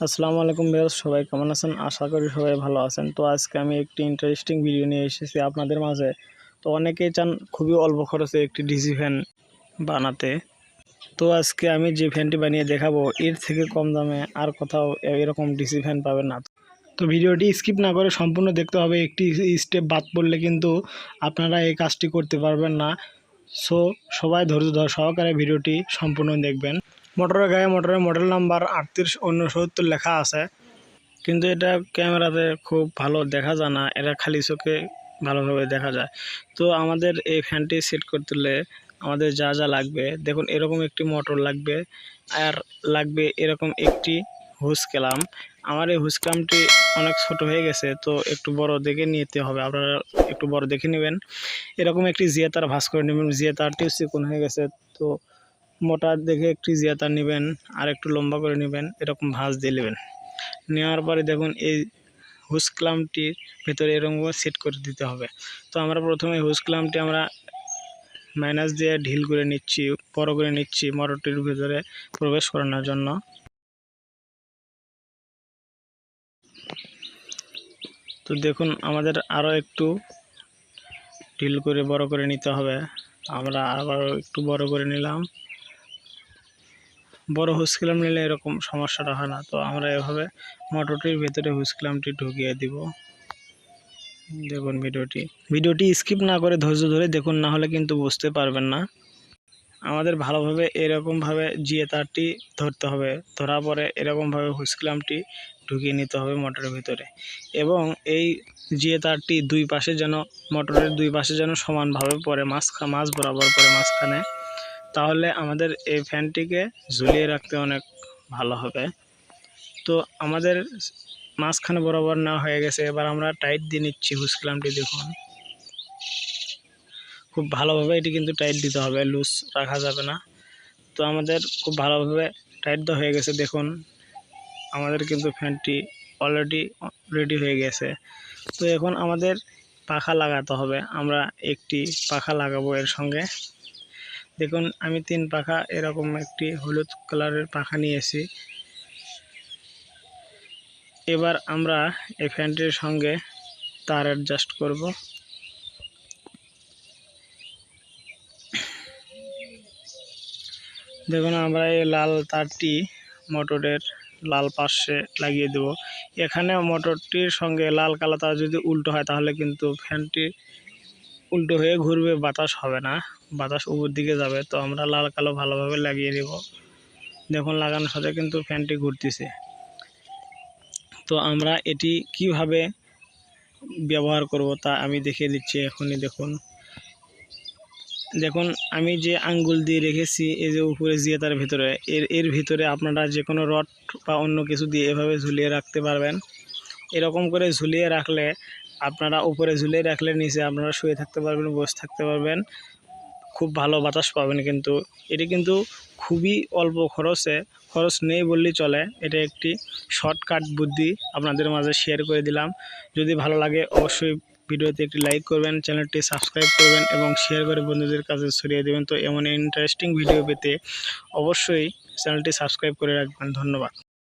আসসালামু আলাইকুম বেরোজ সবাই কেমন আছেন? আশা করি সবাই ভালো আছেন। তো আজকে আমি একটি ইন্টারেস্টিং ভিডিও নিয়ে এসেছি আপনাদের মাঝে। তো অনেকেই চান খুবই অল্প খরচে একটি ডিসি ফ্যান বানাতে। তো আজকে আমি যে ফ্যানটি বানিয়ে দেখাবো, এর থেকে কম দামে আর কোথাও এরকম ডিসি ফ্যান পাবেন না। তো ভিডিওটি স্কিপ না করে সম্পূর্ণ দেখতে হবে, একটি স্টেপ বাদ পড়লে কিন্তু আপনারা এই কাজটি করতে পারবেন না। সো সবাই ধৈর্য ধর সহকারে ভিডিওটি সম্পূর্ণ দেখবেন। মোটরের গায়ে মোটরের মডেল নাম্বার আটত্রিশ উনসত্তর লেখা আছে। কিন্তু এটা ক্যামেরাতে খুব ভালো দেখা যায় না, এটা খালি চোখে ভালোভাবে দেখা যায়। তো আমাদের এই ফ্যানটি সেট করতে হলে আমাদের যা যা লাগবে, দেখুন এরকম একটি মোটর লাগবে, আর লাগবে এরকম একটি হুস কেলাম আমার এই হুস কেলামটি অনেক ছোট হয়ে গেছে, তো একটু বড় দেখে নিতে হবে, আপনারা একটু বড় দেখে নেবেন। এরকম একটি জিয়া তার ভাস করে নেবেন জিয়া তারটিও চিকন হয়ে গেছে, তো মোটা দেখে একটু জিয়া তার নেবেন আর একটু লম্বা করে নেবেন, এরকম ভাঁজ দিয়ে নেবেন। নেওয়ার পরে দেখুন এই হুস ক্লামটির ভেতরে এরকম সেট করে দিতে হবে। তো আমরা প্রথমে হুস ক্লামটি আমরা মাইনাস দিয়ে ঢিল করে নিচ্ছি, বড় করে নিচ্ছি মোটরটির ভেতরে প্রবেশ করানোর জন্য। তো দেখুন আমাদের আরও একটু ঢিল করে বড় করে নিতে হবে। আমরা আবার একটু বড় করে নিলাম। বড় হুসকিলাম নিলে এরকম সমস্যাটা হয় না। তো আমরা এভাবে মোটরটির ভেতরে হুসকিলামটি ঢুকিয়ে দিব। দেখুন ভিডিওটি। ভিডিওটি স্কিপ না করে ধৈর্য ধরে দেখুন, না হলে কিন্তু বুঝতে পারবেন না। আমাদের ভালোভাবে এরকমভাবে জিয়ে তারটি ধরতে হবে। ধরার পরে এরকমভাবে হুসকিলামটি ঢুকিয়ে নিতে হবে মোটরের ভিতরে। এবং এই জিয়ে তারটি দুই পাশে যেন, মোটরের দুই পাশে যেন সমানভাবে পরে মাছ মাছ বরাবর পরে মাঝখানে। তাহলে আমাদের এই ফ্যানটিকে ঝুলিয়ে রাখতে অনেক ভালো হবে। তো আমাদের মাঝখানে বরাবর না হয়ে গেছে, এবার আমরা টাইট দিয়ে নিচ্ছি হুসক্লামটি, দেখুন। খুব ভালোভাবে এটি কিন্তু টাইট দিতে হবে লুজ রাখা যাবে না। তো আমাদের খুব ভালোভাবে টাইট দেওয়া হয়ে গেছে, দেখুন। আমাদের কিন্তু ফ্যানটি অলরেডি রেডি হয়ে গেছে। তো এখন আমাদের পাখা লাগাতে হবে, আমরা একটি পাখা লাগাবো এর সঙ্গে। দেখুন, আমি তিন পাখা এরকম একটি হলুদ কালারের পাখা নিয়েছি। এবার আমরা এই ফ্যানটির সঙ্গে তার অ্যাডজাস্ট করব। দেখুন, আমরা এই লাল তারটি মোটরের লাল পাশে লাগিয়ে দেব। এখানে মোটরটির সঙ্গে লাল কালো তার যদি উল্টো হয়, তাহলে কিন্তু ফ্যানটি উল্টো হয়ে ঘুরবে, বাতাস হবে না। বাতাস উপর দিকে যাবে, তো আমরা লাল কালো ভালোভাবে লাগিয়ে দেব দেখুন, লাগানোর সাথে কিন্তু ফ্যানটি ঘুরতেছে। তো আমরা এটি কীভাবে ব্যবহার করব তা আমি দেখিয়ে দিচ্ছি এখনই, দেখুন। দেখুন, আমি যে আঙ্গুল দিয়ে রেখেছি, এই যে উপরে জিয়ে তার ভিতরে, এর এর ভিতরে আপনারা যে কোনো রড বা অন্য কিছু দিয়ে এভাবে ঝুলিয়ে রাখতে পারবেন। এরকম করে ঝুলিয়ে রাখলে আপনারা উপরে ঝুলিয়ে রাখলে নিচে আপনারা শুয়ে থাকতে পারবেন, বসে থাকতে পারবেন। খুব ভালো বাতাস পাবেন কিন্তু। এটি কিন্তু খুবই অল্প খরচে, খরচ নেই বললেই চলে। এটা একটি শর্টকাট বুদ্ধি আপনাদের মাঝে শেয়ার করে দিলাম। যদি ভালো লাগে অবশ্যই ভিডিওতে একটি লাইক করবেন, চ্যানেলটি সাবস্ক্রাইব করবেন এবং শেয়ার করে বন্ধুদের কাছে ছড়িয়ে দেবেন। তো এমন ইন্টারেস্টিং ভিডিও পেতে অবশ্যই চ্যানেলটি সাবস্ক্রাইব করে রাখবেন। ধন্যবাদ।